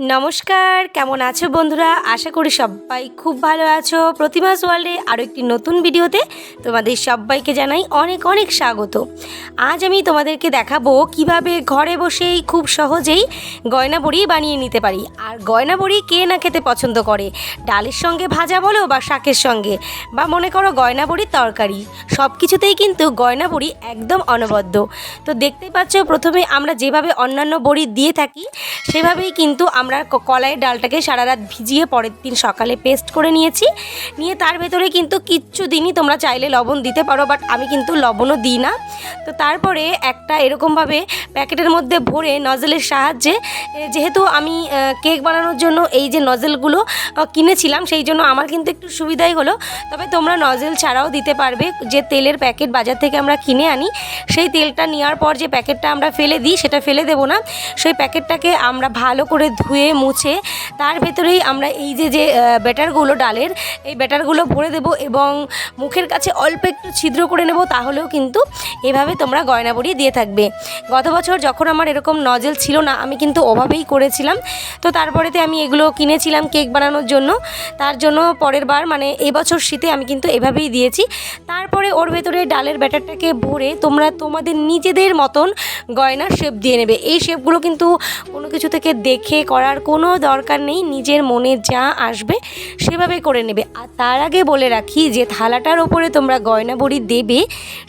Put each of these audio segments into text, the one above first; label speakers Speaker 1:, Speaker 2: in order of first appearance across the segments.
Speaker 1: নমস্কার, কেমন আছো বন্ধুরা? আশা করি সবাই খুব ভালো আছো। প্রতিমাস ওয়ার্ল্ডে আরও একটি নতুন ভিডিওতে তোমাদের সবাইকে জানাই অনেক অনেক স্বাগত। আজ আমি তোমাদেরকে দেখাবো কীভাবে ঘরে বসেই খুব সহজেই গয়না বড়ি বানিয়ে নিতে পারি। আর গয়না বড়ি কে না খেতে পছন্দ করে? ডালের সঙ্গে ভাজা বলো বা শাকের সঙ্গে? বা মনে করো গয়না বড়ির তরকারি? সব কিছুতেই কিন্তু গয়না বড়ি একদম অনবদ্য। তো দেখতে পাচ্ছ, প্রথমে আমরা যেভাবে অন্যান্য বড়ি দিয়ে থাকি, সেভাবেই কিন্তু আমরা ক- কলাইয়ের ডালটাকে সারা রাত ভিজিয়ে পরের দিন সকালে পেস্ট করে নিয়েছি। নিয়ে তার ভেতরে কিন্তু কিচ্ছু দিনই তোমরা চাইলে লবণ দিতে পারো বাট আমি কিন্তু লবণও দিই না। তো তারপরে একটা এরকমভাবে প্যাকেটের মধ্যে ভরে নজেলের সাহায্যে যেহেতু আমি কেক বানানোর জন্য এই যে নজেলগুলো কিনেছিলাম, সেই জন্য আমার কিন্তু একটু সুবিধাই হলো। তবে তোমরা নজেল ছাড়াও দিতে পারবে, যে তেলের প্যাকেট বাজার থেকে আমরা কিনে আনি, সেই তেলটা নেওয়ার পর যে প্যাকেটটা আমরা ফেলে দিই, সেটা ফেলে দেবো না। সেই প্যাকেটটাকে আমরা ভালো করে ধুয়ে মুছে তার ভেতরেই আমরা এই যে যে ব্যাটারগুলো ডালের, এই ব্যাটারগুলো ভরে দেবো এবং মুখের কাছে অল্প একটু ছিদ্র করে নেব তাহলেও কিন্তু এভাবে তোমরা গয়না বড়ি দিয়ে থাকবে। গত বছর যখন আমার এরকম নজেল ছিল না, আমি কিন্তু ওভাবেই করেছিলাম। তো তারপরেতে আমি এগুলো কিনেছিলাম কেক বানানোর জন্য। তার জন্য পরের বার মানে এবছর শীতে আমি কিন্তু এভাবেই দিয়েছি। তারপরে ওর ভেতরে ডালের ব্যাটারটাকে ভরে তোমরা তোমাদের নিজেদের মতন গয়নার শেপ দিয়ে নেবে। এই শেপগুলো কিন্তু কোনো কিছু থেকে দেখে করার কোনো দরকার নেই, নিজের মনে যা আসবে সেভাবে করে নেবে। আর তার আগে বলে রাখি যে থালাটার ওপরে তোমরা গয়না বড়ি দেবে,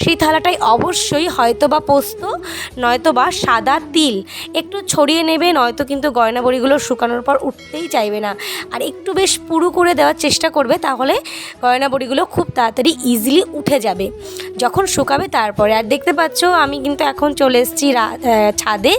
Speaker 1: সেই থালাটায় অবশ্যই হয়তো বা পোস্ত নয়তো বা সাদা তিল। একটু ছড়িয়ে নেবে, নয়তো কিন্তু গয়না বড়িগুলো শুকানোর পর উঠতেই চাইবে না। আর একটু বেশ পুরু করে দেওয়ার চেষ্টা করবে, তাহলে গয়না বড়িগুলো খুব তাড়াতাড়ি ইজিলি উঠে যাবে। যখন শুকাবে তারপরে। আর দেখতে পাচ্ছ, আমি কিন্তু এখন চলে এসেছি ছাদে।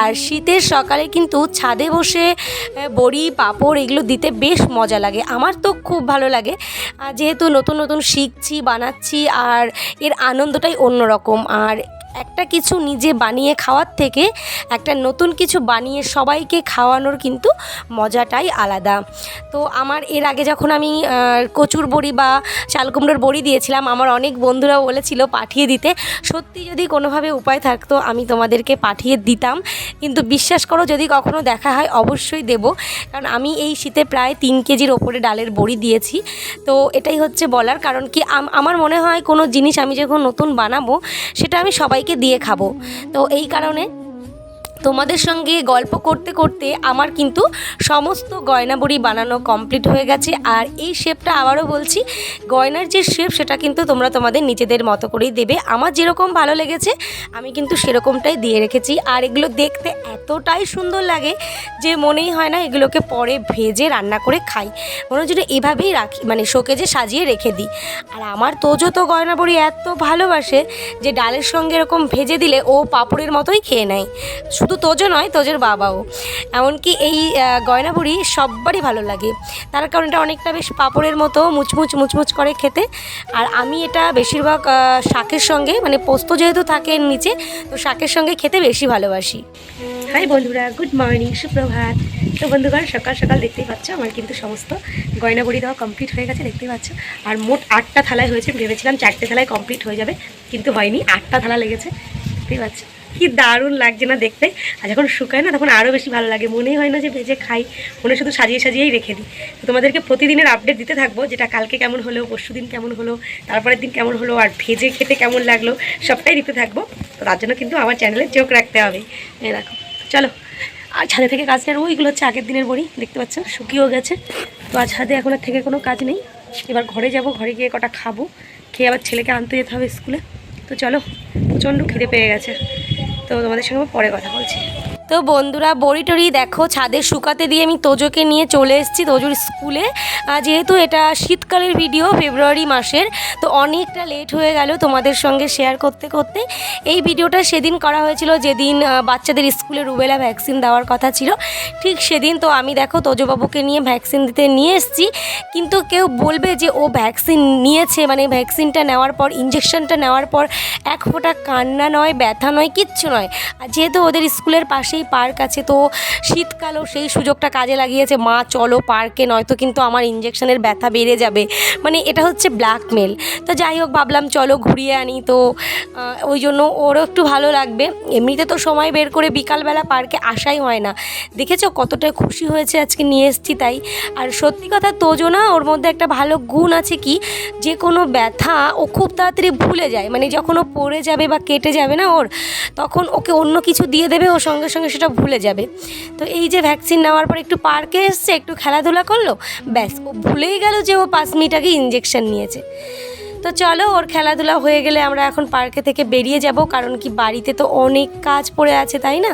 Speaker 1: আর শীতের সকালে কিন্তু ছাদে বসে আহ, বড়ি পাঁপড় এগুলো দিতে বেশ মজা লাগে। আমার তো খুব ভালো লাগে। আর যেহেতু নতুন নতুন শিখছি বানাচ্ছি আর এর আনন্দটাই অন্যরকম। আর একটা কিছু নিজে বানিয়ে খাওয়ার থেকে একটা নতুন কিছু বানিয়ে সবাইকে খাওয়ানোর কিন্তু মজাটাই আলাদা। তো আমার এর আগে যখন আমি কচুর বড়ি বা চালকুমড়োর বড়ি দিয়েছিলাম, আমার অনেক বন্ধুরাও বলেছিল পাঠিয়ে দিতে। সত্যি যদি কোনোভাবে উপায় থাকতো, আমি তোমাদেরকে পাঠিয়ে দিতাম। কিন্তু বিশ্বাস করো, যদি কখনো দেখা হয়, অবশ্যই দেব। কারণ আমি এই শীতে প্রায় তিন কেজির ওপরে ডালের বড়ি দিয়েছি। তো এটাই হচ্ছে বলার কারণ কি, আম- আমার মনে হয় কোনো জিনিস আমি যখন নতুন বানাবো, সেটা আমি সবাইকে দিয়ে খাব। তো এই কারণে তোমাদের সঙ্গে গল্প করতে করতে আমার কিন্তু সমস্ত গয়না বড়ি বানানো কমপ্লিট হয়ে গেছে। আর এই শেপটা আবারও বলছি, গয়নার যে শেপ সেটা কিন্তু তোমরা তোমাদের নিজেদের মতো করেই দেবে। আমার যেরকম ভালো লেগেছে, আমি কিন্তু সেরকমটাই দিয়ে রেখেছি। আর এগুলো দেখতে এতটাই সুন্দর লাগে যে মনেই হয় না এগুলোকে পরে ভেজে রান্না করে খাই। মনে হচ্ছে এভাবেই রাখি মানে শোকেজে সাজিয়ে রেখে দিই। আর আমার তোজো তো গয়না বড়ি এত ভালোবাসে যে ডালের সঙ্গে এরকম ভেজে দিলে ও পাপড়ের মতোই খেয়ে নেয়। শুধু তোজো নয়, তোজোর বাবাও। এমনকি এই গয়না সব্বারই ভালো লাগে। তার কারণ এটা অনেকটা বেশ পাপড়ের মতো মুচমুচ মুচমুচ করে খেতে। আর আমি এটা বেশিরভাগ শাকের সঙ্গে মানে পোস্ত যেহেতু থাকে নিচে, তো শাকের সঙ্গে খেতে বেশি ভালোবাসি। হাই বন্ধুরা, গুড মর্নিং, সুপ্রভাত। তো বন্ধুগণ, সকাল সকাল দেখতেই পাচ্ছ, আমার কিন্তু সমস্ত গয়না দেওয়া কমপ্লিট হয়ে গেছে, দেখতেই পাচ্ছ। আর মোট আটটা থালায় হয়েছে ভেবেছিলাম চারটে থালায় কমপ্লিট হয়ে যাবে, কিন্তু হয়নি, আটটা থালা লেগেছে, দেখতেই পাচ্ছ। কি দারুণ লাগছে না দেখতে। আর যখন শুকায় না, তখন আরও বেশি ভালো লাগে। মনেই হয় না যে ভেজে খাই, মনে শুধু সাজিয়ে সাজিয়েই রেখে দিই। তোমাদেরকে প্রতিদিনের আপডেট দিতে থাকব, যেটা কালকে কেমন হলো, পরশু দিন কেমন হলো, তারপরের দিন কেমন হলো, আর ভেজে খেতে কেমন লাগল, সবটাই দিতে থাকব। তো তার জন্য কিন্তু আমার চ্যানেলে চোখ রাখতে হবে। এই দেখো, চলো। আর ছাদে থেকে কাজ নেই ওইগুলো হচ্ছে আগের দিনের বড়ি, দেখতে পাচ্ছ? শুকিয়েও গেছে। তো আর ছাদে এখন আর থেকে কোনো কাজ নেই। এবার ঘরে যাব, ঘরে গিয়ে কটা খাব। খেয়ে আবার ছেলেকে আনতে যেতে হবে স্কুলে। তো চলো, প্রচণ্ড খিদে পেয়ে গেছে। তো তোমাদের সঙ্গে পরে কথা বলছি। তো বন্ধুরা, বড়ি টড়ি দেখো, ছাদে শুকাতে দিয়ে আমি তোজোকে নিয়ে চলে এসেছি তোজোর স্কুলে। যেহেতু এটা শীতকালের ভিডিও ফেব্রুয়ারি মাসের, তো অনেকটা লেট হয়ে গেল তোমাদের সঙ্গে শেয়ার করতে করতে। এই ভিডিওটা সেদিন করা হয়েছিল যেদিন বাচ্চাদের স্কুলে রুবেলা ভ্যাকসিন দেওয়ার কথা ছিল। ঠিক সেদিন তো আমি দেখো তোজোবাবুকে নিয়ে ভ্যাকসিন দিতে নিয়ে এসেছি। কিন্তু কেউ বলবে যে ও ভ্যাকসিন নিয়েছে মানে ভ্যাকসিনটা নেওয়ার পর ইঞ্জেকশনটা নেওয়ার পর এক ফোঁটা কান্না নয়, ব্যথা নয়, কিচ্ছু নয়। যেহেতু ওদের স্কুলের পাশেই পাশেই পার্ক আছে। তো শীতকালও সেই সুযোগটা কাজে লাগিয়েছে। মা, চলো পার্কে, নয়তো কিন্তু আমার ইঞ্জেকশনের ব্যথা বেড়ে যাবে। মানে এটা হচ্ছে ব্ল্যাকমেল। তো যাই হোক, ভাবলাম চলো ঘুরিয়ে আনি। তো ওই জন্য ওরও একটু ভালো লাগবে। এমনিতে তো সময় বের করে বিকালবেলা পার্কে আসাই হয় না। দেখেছ কতটা খুশি হয়েছে আজকে নিয়ে এসেছি তাই। আর সত্যি কথা তোজো না ওর মধ্যে একটা ভালো গুণ আছে কি? যে কোনো ব্যথা ও খুব তাড়াতাড়ি ভুলে যায়। মানে যখন ও পড়ে যাবে বা কেটে যাবে না ওর, তখন ওকে অন্য কিছু দিয়ে দেবে, ও সঙ্গে সঙ্গে সেটা ভুলে যাবে। তো এই যে ভ্যাকসিন নেওয়ার পর একটু পার্কে এসছে, একটু খেলাধুলা করল, ব্যাস, ও ভুলেই গেল যে ও পাঁচ মিনিট আগে ইঞ্জেকশন নিয়েছে। তো চলো, ওর খেলাধুলা হয়ে গেলে আমরা এখন পার্কে থেকে বেরিয়ে যাব, কারণ কি বাড়িতে তো অনেক কাজ পড়ে আছে, তাই না?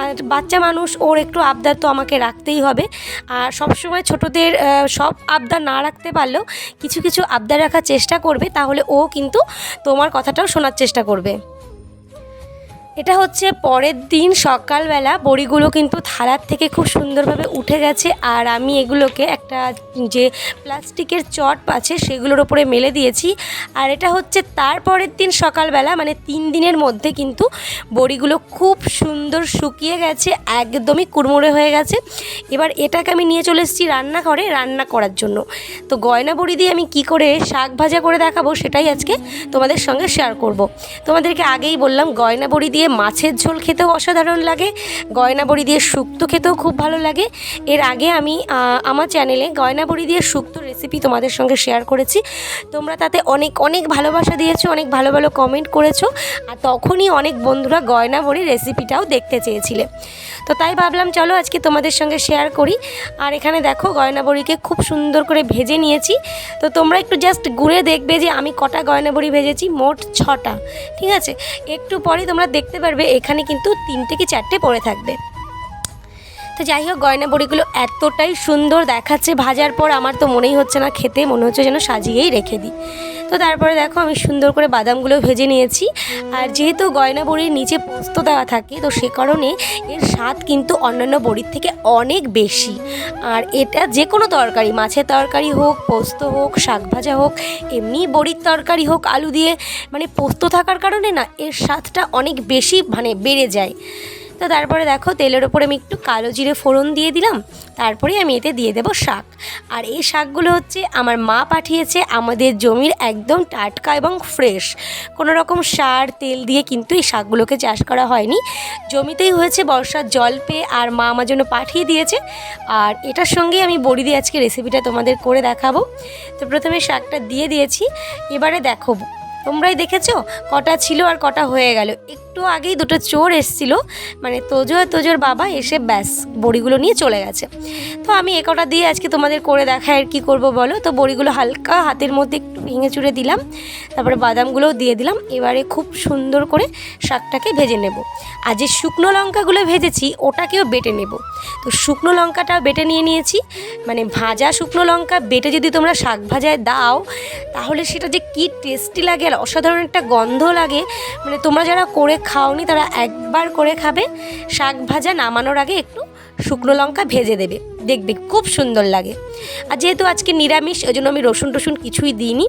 Speaker 1: আর বাচ্চা মানুষ, ওর একটু আবদার তো আমাকে রাখতেই হবে। আর সবসময় ছোটদের সব আবদার না রাখতে পারলেও কিছু কিছু আবদার রাখার চেষ্টা করবে, তাহলে ও কিন্তু তোমার কথাটাও শোনার চেষ্টা করবে। এটা হচ্ছে পরের দিন সকালবেলা। বড়িগুলো কিন্তু থালার থেকে খুব সুন্দরভাবে উঠে গেছে আর আমি এগুলোকে একটা যে প্লাস্টিকের চট আছে সেগুলোর ওপরে মেলে দিয়েছি। আর এটা হচ্ছে তার পরের দিন সকালবেলা মানে তিন দিনের মধ্যে কিন্তু বড়িগুলো খুব সুন্দর শুকিয়ে গেছে, একদমই কুড়মুড়ে হয়ে গেছে। এবার এটাকে আমি নিয়ে চলে এসেছি রান্নাঘরে রান্না করার জন্য। তো গয়না বড়ি দিয়ে আমি কি করে শাক ভাজা করে দেখাবো সেটাই আজকে তোমাদের সঙ্গে শেয়ার করব। তোমাদেরকে আগেই বললাম, গয়না বড়ি দিয়ে মাছের ঝোল খেতেও অসাধারণ লাগে। গয়না বড়ি দিয়ে শুক্তো খেতেও খুব ভালো লাগে। এর আগে আমি আমার চ্যানেলে গয়না বড়ি দিয়ে শুক্তো রেসিপি তোমাদের সঙ্গে শেয়ার করেছি। তোমরা তাতে অনেক অনেক ভালোবাসা দিয়েছ, অনেক ভালো ভালো কমেন্ট করেছ। আর তখনই অনেক বন্ধুরা গয়না বড়ি রেসিপিটাও দেখতে চেয়েছিলে। তো তাই ভাবলাম, চলো আজকে তোমাদের সঙ্গে শেয়ার করি। আর এখানে দেখো গয়না বড়িকে খুব সুন্দর করে ভেজে নিয়েছি। তো তোমরা একটু জাস্ট ঘুরে দেখবে যে আমি কটা গয়না বড়ি ভেজেছি, মোট ছটা। ঠিক আছে? একটু পরে তোমরা দেখতে পারবে এখানে কিন্তু তিনটে কি চারটে পড়ে থাকবে। তো যাই হোক, গয়না বড়িগুলো এতটাই সুন্দর দেখাচ্ছে, ভাজার পর আমার তো মনেই হচ্ছে না খেতে, মনে হচ্ছে যেন সাজিয়েই রেখে দিই। তো তারপরে দেখো, আমি সুন্দর করে বাদামগুলো ভেজে নিয়েছি। আর যেহেতু গয়না বড়ির নিচে পোস্ত দেওয়া থাকে, তো সে কারণে এর স্বাদ কিন্তু অন্যান্য বড়ির থেকে অনেক বেশি। আর এটা যে কোনো তরকারি, মাছের তরকারি হোক, পোস্ত হোক, শাক ভাজা হোক, এমনি বড়ির তরকারি হোক, আলু দিয়ে মানে পোস্ত থাকার কারণে না, এর স্বাদটা অনেক বেশি মানে বেড়ে যায়। তো তারপরে দেখো, তেলের ওপরে আমি একটু কালো জিরে ফোড়ন দিয়ে দিলাম তারপরে আমি এতে দিয়ে দেবো শাক। আর এই শাকগুলো হচ্ছে আমার মা পাঠিয়েছে আমাদের জমির একদম টাটকা এবং ফ্রেশ। কোনো রকম সার, তেল দিয়ে কিন্তু এই শাকগুলোকে চাষ করা হয়নি। জমিতেই হয়েছে বর্ষার জল পেয়ে, আর মা আমার জন্য পাঠিয়ে দিয়েছে। আর এটার সঙ্গে আমি বড়ি দিয়ে আজকে রেসিপিটা তোমাদের করে দেখাবো। তো প্রথমে শাকটা দিয়ে দিয়েছি, এবারে দেখো তোমরাই দেখেছ? কটা ছিল আর কটা হয়ে গেল। একটু আগেই দুটো চোর এসছিল। মানে তোজো আর তোজোর বাবা এসে ব্যাস বড়িগুলো নিয়ে চলে গেছে। তো আমি এ কটা দিয়ে আজকে তোমাদের করে দেখায় আর কী করব বলো? তো বড়িগুলো হালকা হাতের মধ্যে ভেঙে চুড়ে দিলাম, তারপরে বাদামগুলোও দিয়ে দিলাম, এবারে খুব সুন্দর করে শাকটাকে ভেজে নেব। আর যে শুকনো লঙ্কাগুলো ভেজেছি, ওটাকেও বেটে নেব। তো শুকনো লঙ্কাটাও বেটে নিয়ে নিয়েছি মানে ভাজা শুকনো লঙ্কা বেটে যদি তোমরা শাক ভাজায় দাও, তাহলে সেটা যে কী টেস্টি লাগে আর অসাধারণ একটা গন্ধ লাগে। মানে তোমরা যারা করে খাওনি, তারা একবার করে খাবে, শাক ভাজা নামানোর আগে একটু শুকনো লঙ্কা ভেজে দেবে। দেখবে, খুব সুন্দর লাগে। আর যেহেতু আজকে নিরামিষ ওই জন্য আমি রসুন টসুন কিছুই দিইনি।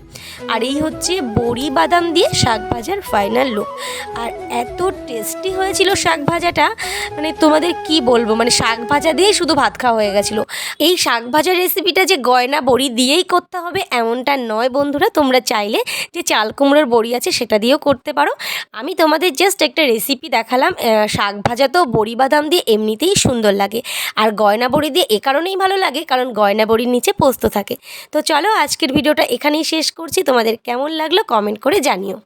Speaker 1: আর এই হচ্ছে বড়ি বাদাম দিয়ে শাক ভাজার ফাইনাল লুক আর এত টেস্টি হয়েছিল শাক ভাজাটা মানে তোমাদের কি বলব? মানে শাক ভাজা দিয়েই শুধু ভাত খাওয়া হয়ে গেছিল। এই শাক ভাজার রেসিপিটা যে গয়না বড়ি দিয়েই করতে হবে, এমনটা নয় বন্ধুরা। তোমরা চাইলে যে চাল কুমড়োর বড়ি আছে সেটা দিয়েও করতে পারো। আমি তোমাদের জাস্ট একটা রেসিপি দেখালাম। শাক ভাজা তো বড়ি বাদাম দিয়ে এমনিতেই সুন্দর লাগে। আর গয়না বড়ি দিয়ে কারণেই ভালো লাগে, কারণ গয়না বড়ির নিচে পোস্ত থাকে। তো চলো আজকের ভিডিওটা এখানেই শেষ করছি। তোমাদের কেমন লাগল কমেন্ট করে জানিও।